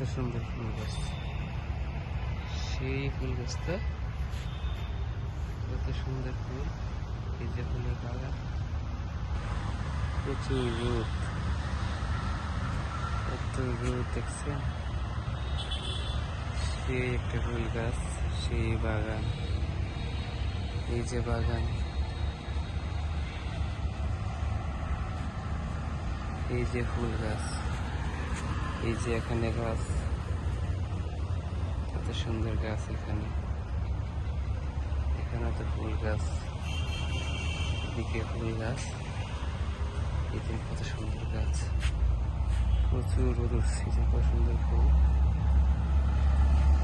কত সুন্দর ফুল গাছ। সেই ফুল গাছটা কত সুন্দর ফুল। এই যে ফুলের বাগান প্রচুর রোদ। কত রোদ দেখছেন? সেই একটা ফুল গাছ, সেই বাগান। এই যে বাগান। এই যে ফুল গাছ। এই যে এখানে গাছ কত সুন্দর গাছ এখানে। এখানে তো ফুল গাছ, এদিকে ফুল গাছ যে কত সুন্দর গাছ। প্রচুর রোদ উঠছে কত সুন্দর ফুল।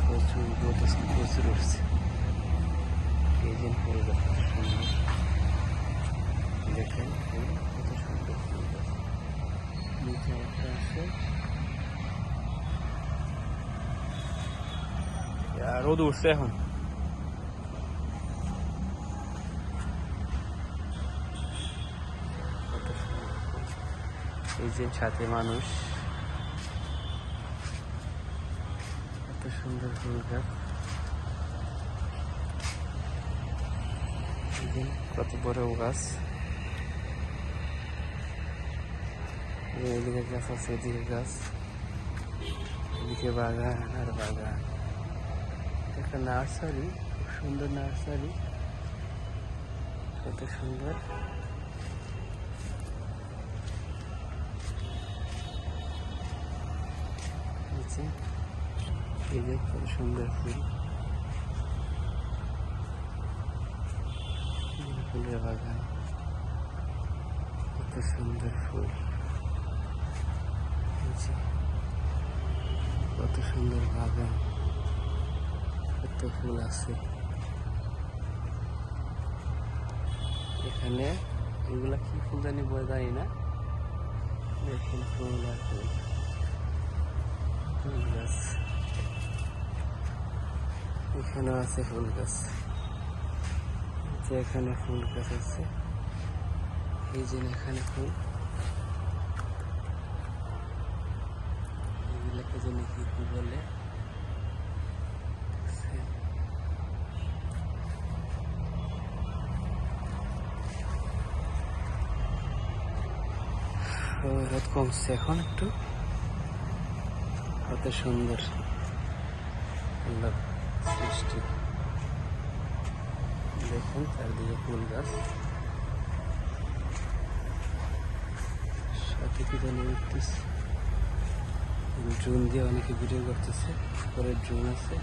প্রচুর রোদ প্রচুর উঠছে। এই যে ফুল গাছ, কত সুন্দর। দেখেন ফুল, কত সুন্দর ফুল গাছ। নিচে একটা আছে। রোদ উঠছে এখন। এই যে সাথে মানুষ। কত সুন্দর ফুল গাছ কত বড় গাছ। এদিকে গাছ আছে, এদিকে গাছ। এদিকে বাগান আর বাগান। একটা নার্সারি, খুব সুন্দর নার্সারি। কত সুন্দর। এই যে কত সুন্দর ফুল। ফুলের বাগান। কত সুন্দর ফুল। কত সুন্দর বাগান। কত ফুল আছে। এখানে এগুলা কি ফুল জানি বই জানি না। দেখুন ফুল আর ফুল গাছ। এখানেও আছে ফুল গাছ। এখানে ফুল গাছ আছে। এই যে এখানে ফুল এগুলোকে জানি কি ফুল বলে দেখছেন? ও, রোদ কমছে এখন একটু। কত সুন্দর আল্লাহ সৃষ্টি। দেখুন চারদিকে ফুল গাছ। সাথে কি জানি উঠতেছে ড্রোন দিয়ে অনেকে ভিডিও করতেছে পরে ড্রোন আছে।